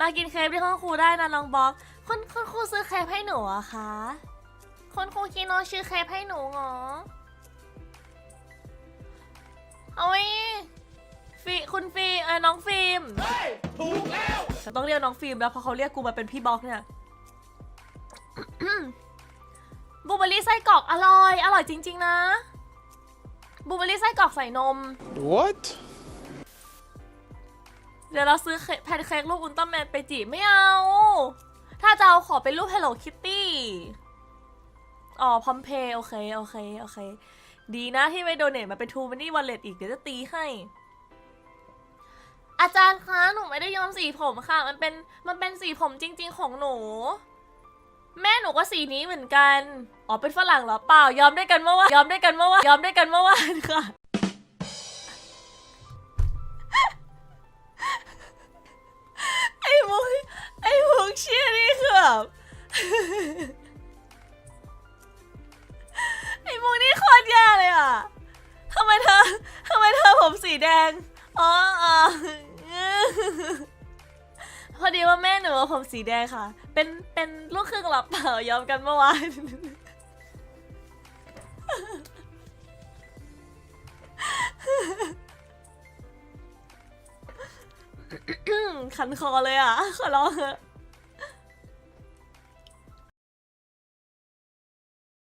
มากินเครปที่ห้องครูได้นะน้องบ๊อบคุณคุณครูซื้อเครปให้หนูอะคะคุณครูคิโนชื่อเครปให้หนูเหรอโอ้ยฟีคุณฟีเออน้องฟิล์มถูกแล้วแต่ต้องเรียกน้องฟิล์มแล้วเพราะเขาเรียกกูมาเป็นพี่บ๊อกเนี่ยบลูเบอร์รี่ไส้กรอกอร่อย อร่อยจริง ๆ นะบลูเบอร์รี่ไส้กรอกใส่นม what เดี๋ยวเราซื้อแพนเค้กรูปอุลตร้าแมนไปจีบไม่เอา ถ้าจะเอาขอเป็นรูป Hello Kitty อ๋อพอมเพย์โอเค โอเค โอเค ดีนะที่ไม่โดเนทมาเป็นทูมันนี่วันเลตอีก เดี๋ยวจะตีให้ อาจารย์คะ หนูไม่ได้ยอมสีผมค่ะ มันเป็น มันเป็นสีผมจริง ๆ ของหนู แม่หนูก็สีนี้เหมือนกัน อ๋อ เป็นฝรั่งเหรอ เปล่า ยอมด้วยกันเมื่อวานยอมด้วยกันเมื่อวานยอมด้วยกันเมื่อวานค่ะ ไอ้มุกนี่โคตรแย่เลยอะทำไมเธอทำไมเธอผมสีแดง อ๋ออ๋อพอดีว่าแม่หนูว่าผมสีแดงค่ะ เป็นเป็นลูกครึ่งหลับเปล่ายอมกันเมื่อวานขันคอเลยอะ ขอร้องเถอะ